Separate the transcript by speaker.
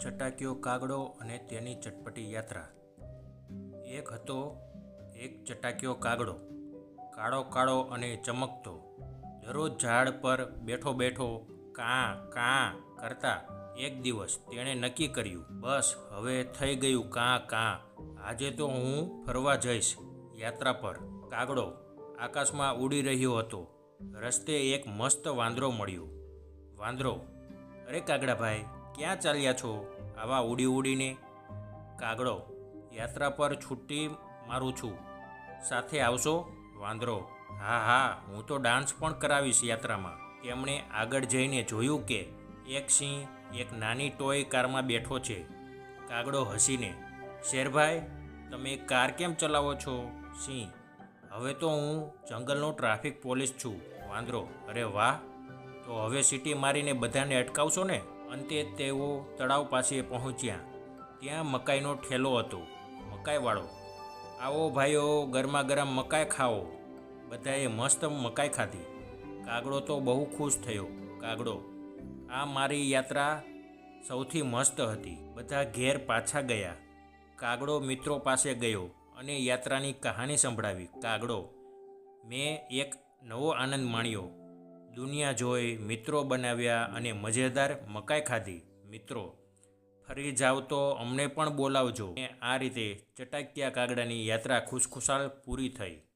Speaker 1: ચટાક્યો કાગડો અને તેની ચટપટી યાત્રા. એક હતો એક ચટાક્યો કાગડો. કાળો કાળો અને ચમકતો. દરરોજ ઝાડ પર બેઠો બેઠો, કાં કાં કરતા એક દિવસ તેણે નક્કી કર્યું, બસ, હવે થઈ ગયું કાં કાં. આજે તો હું ફરવા જઈશ. યાત્રા પર કાગડો આકાશમાં ઉડી રહ્યો હતો. રસ્તે એક મસ્ત વાંદરો મળ્યો. વાંદરો, અરે કાગડાભાઈ ક્યાં ચાલ્યા છો? આવા ઉડી ઉડીને? કાગડો, યાત્રા પર છુટ્ટી મારું છું. સાથે આવશો? વાંદરો. હા હા, હું તો ડાન્સ પણ કરાવીશ યાત્રામાં. તેમણે આગળ જઈને જોયું કે એક સિંહ, એક નાની ટોય કારમાં બેઠો છે. કાગડો હસીને, શેરભાઈ, તમે કાર કેમ ચલાવો છો? સિંહ, હવે તો હું જંગલનો ટ્રાફિક પોલીસ છું. વાંદરો, અરે વાહ! તો હવે સિટી મારીને બધાને અટકાવશો ને? અંતે તેઓ તળાવ પાસે પહોંચ્યા. ત્યાં મકાઈનો ઠેલો હતો. મકાઈવાળો, આવો ભાઈઓ ગરમા ગરમ મકાઈ ખાઓ. બધાએ મસ્ત મકાઈ ખાધી. કાગડો તો બહુ ખુશ થયો. કાગડો, આ મારી યાત્રા સૌથી મસ્ત હતી. બધા ઘેર પાછા ગયા. કાગડો મિત્રો પાસે ગયો અને યાત્રાની કહાની સંભળાવી. કાગડો, મેં એક નવો આનંદ માણ્યો. દુનિયા જોઈ મિત્રો બનાવ્યા અને મજેદાર મકાઈ ખાધી. મિત્રો, ફરી જાવ તો અમને પણ બોલાવજો. આ રીતે ચટાકિયા કાગડાની યાત્રા ખુશખુશાલ પૂરી થઈ.